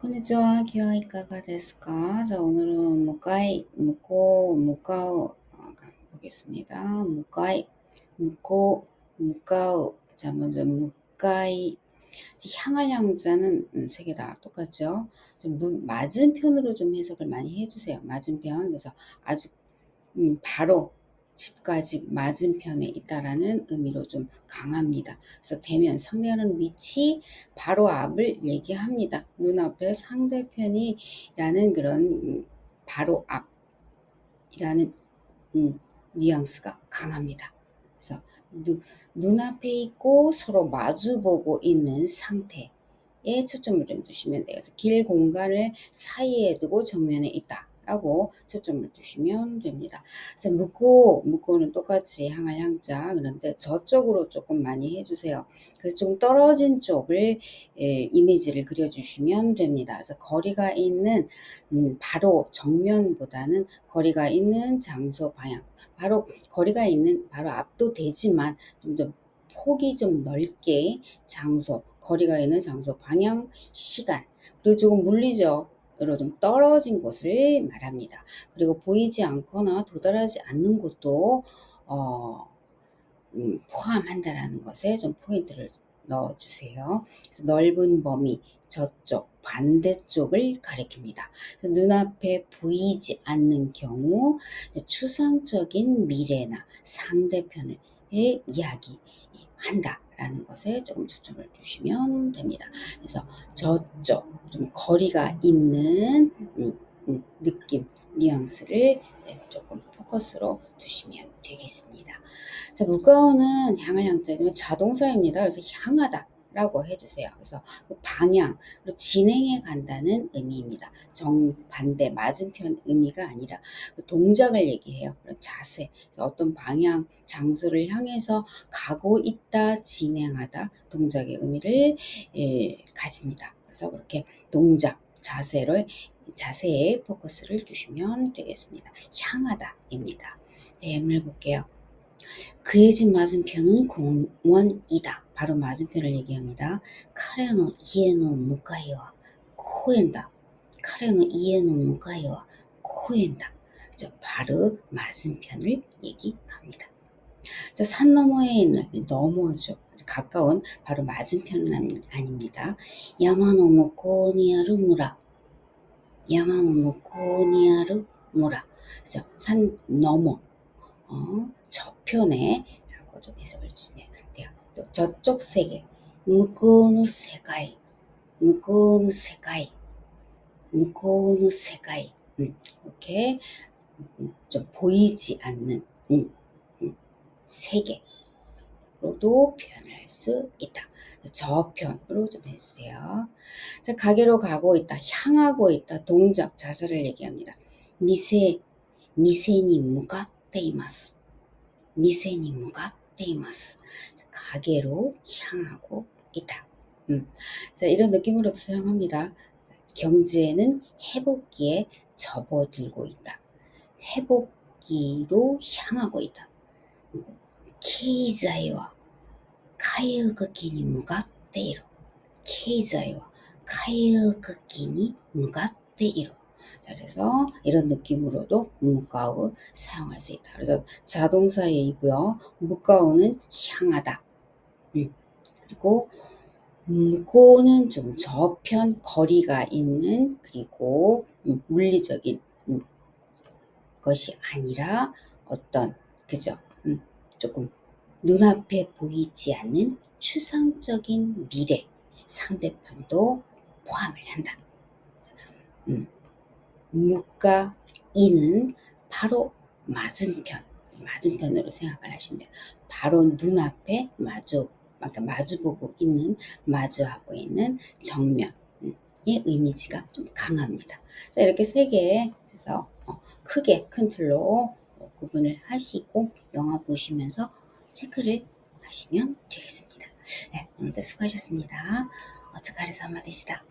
こんにちは。 기와이카가ですか? 자, 오늘은 무가이, 무고, 무가우 보겠습니다. 무가이, 무고, 무가우. 자, 먼저 무가이. 향할 향자는 음, 세 개 다 똑같죠? 좀 맞은편으로 좀 해석을 많이 해주세요. 맞은편. 그래서 아주 음, 바로 집까지 맞은편에 있다라는 의미로 좀 강합니다. 그래서 대면 상대하는 위치 바로 앞을 얘기합니다. 눈앞에 상대편이라는 그런 음, 바로 앞이라는 음, 뉘앙스가 강합니다. 그래서 눈, 눈앞에 있고 서로 마주보고 있는 상태에 초점을 좀 두시면 돼요. 그래서 길 공간을 사이에 두고 정면에 있다. 라고 초점을 두시면 됩니다. 그래서 묻고, 묻고는 똑같이 향할 향자. 그런데 저쪽으로 조금 많이 해주세요. 그래서 좀 떨어진 쪽을 예, 이미지를 그려주시면 됩니다. 그래서 거리가 있는, 음, 바로 정면보다는 거리가 있는 장소 방향. 바로 거리가 있는, 바로 앞도 되지만 좀 더 폭이 좀 넓게 장소, 거리가 있는 장소, 방향, 시간. 그리고 조금 물리적 으로 좀 떨어진 곳을 말합니다. 그리고 보이지 않거나 도달하지 않는 곳도 어, 음, 포함한다라는 것에 좀 포인트를 넣어주세요. 그래서 넓은 범위 저쪽 반대쪽을 가리킵니다. 눈앞에 보이지 않는 경우 추상적인 미래나 상대편을 이야기한다. 라는 것에 조금 초점을 주시면 됩니다. 그래서 저쪽 좀 거리가 있는 음, 음, 느낌, 뉘앙스를 네, 조금 포커스로 두시면 되겠습니다. 자, 무가오는 향을 향자지만 자동사입니다. 그래서 향하다. 라고 해주세요. 그래서 그 방향으로 진행해 간다는 의미입니다. 정반대 맞은편 의미가 아니라 그 동작을 얘기해요. 자세, 어떤 방향, 장소를 향해서 가고 있다, 진행하다 동작의 의미를 예, 가집니다. 그래서 그렇게 동작, 자세를 자세에 포커스를 주시면 되겠습니다. 향하다입니다. 네, 예문을 볼게요. 그의 집 맞은편은 공원이다. 바로 맞은편을 얘기합니다. 카레노 이에노 무카이와 코엔다. 카레노 이에노 무카이와 코엔다. 자, 바로 맞은편을 얘기합니다. 자, 산 너머에 있는 너머죠. 가까운 바로 맞은편은 아닙니다. 야마노 무코니아르 무라. 야마노 무코니아르 무라. 그죠? 산 너머. 어, 저편에 라고 좀 해석을 주시면 돼요. 또 저쪽 세계, 무코의 세계, 무코의 세계, 무코의 세계, 음, 이렇게 좀 보이지 않는 음, 음, 세계로도 표현할 수 있다. 저편으로 좀 해주세요. 자, 가게로 가고 있다, 향하고 있다, 동작, 자세를 얘기합니다. 미세, 미세니 무가테이마스. 미세니 무가테이마스. 가게로 향하고 있다. 음. 자, 이런 느낌으로도 사용합니다. 경제는 해복기에 접어들고 있다. 회복기로 향하고 있다. 経済は回復期に向かっている。経済は回復期に向かっている。 자, 그래서 이런 느낌으로도 무가우 사용할 수 있다. 그래서 자동사이고요. 무가우는 향하다. 음. 그리고 무고는 좀 저편 거리가 있는 그리고 음, 물리적인 음, 것이 아니라 어떤 그죠? 음, 조금 눈앞에 보이지 않는 추상적인 미래 상대편도 포함을 한다. 음. 무가 이는 바로 맞은편, 맞은편으로 생각을 하시면 바로 눈앞에 마주, 그러니까 마주보고 있는, 마주하고 있는 정면의 이미지가 좀 강합니다. 자, 이렇게 세개 해서 어, 크게 큰 틀로 구분을 하시고 영화 보시면서 체크를 하시면 되겠습니다. 네, 오늘도 수고하셨습니다. 어츠카레사마 되시다.